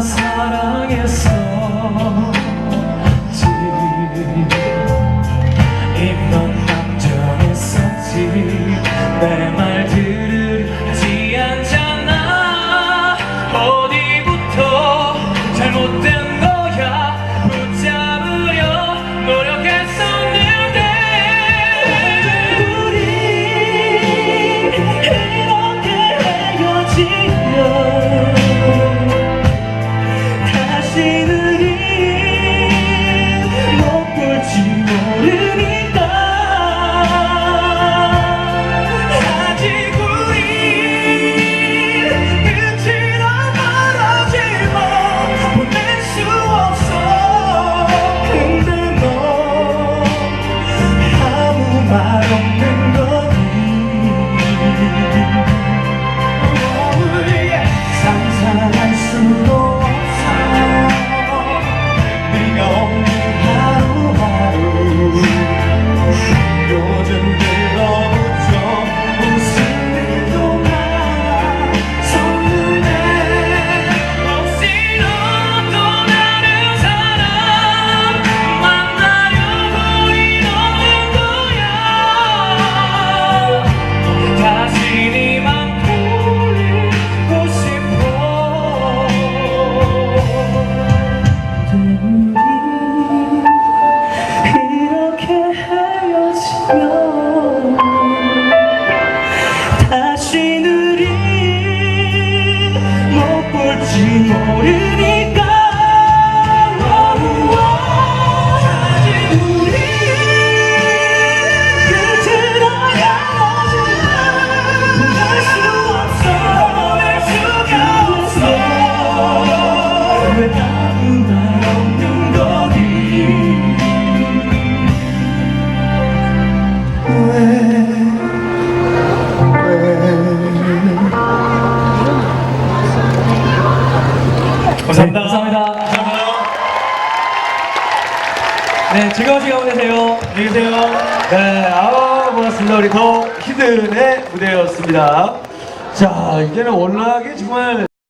사랑했어. 지 风雨。 감사합니다. 감사합니다. 감사합니다. 네, 즐거운 시간 보내세요. 안녕히 계세요. 네, 아, 고맙습니다. 우리 더 히든의 무대였습니다. 자, 이제는 월락이 정말.